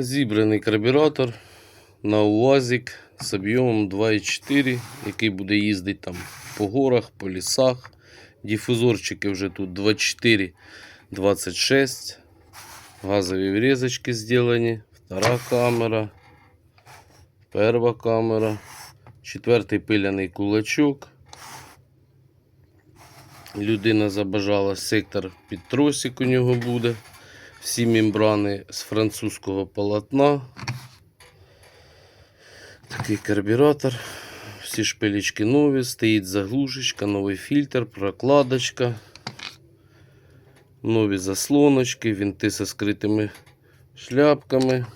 Зібраний карбюратор на УАЗик з об'ємом 2,4, який буде їздити там по горах, по лісах. Дифузорчики вже тут 24, 26. Газові врізочки зроблені. Втора камера. Перша камера. Четвертий пиляний кулачок. Людина забажала сектор під тросик у нього буде. Всі мембрани з французького полотна. Такий карбюратор. Всі шпилечки нові, стоїть заглушечка, новий фільтр, прокладочка. Нові заслоночки, вінти зі скритими шляпками.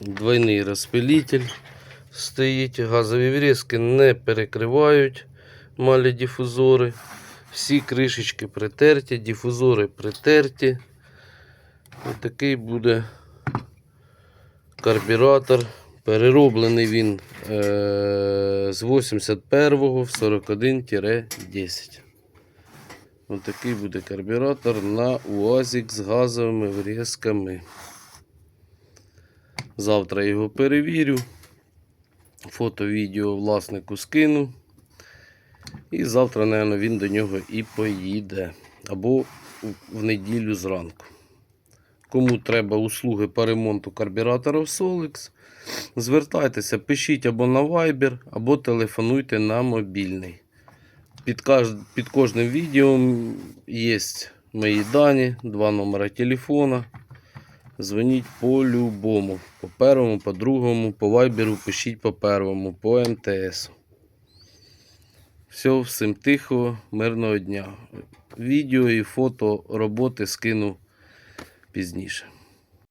Двойний розпилитель стоїть. Газові врізки не перекривають малі дифузори. Всі кришечки притерті, дифузори притерті. Такий буде карбюратор. Перероблений він е- з 81 в 41-10. Ось такий буде карбюратор на УАЗик з газовими врізками. Завтра його перевірю. Фото, відео власнику скину. І завтра, мабуть, він до нього і поїде. Або в неділю зранку. Кому треба услуги по ремонту карбюраторів Solix, звертайтеся, пишіть або на Viber, або телефонуйте на мобільний. Під. Під кожним відео є мої дані, два номера телефона. Дзвоніть по-любому. По першому, по другому, по вайберу пишіть по первому, по МТС. Все, всім тихого, мирного дня. Відео і фото роботи скину пізніше.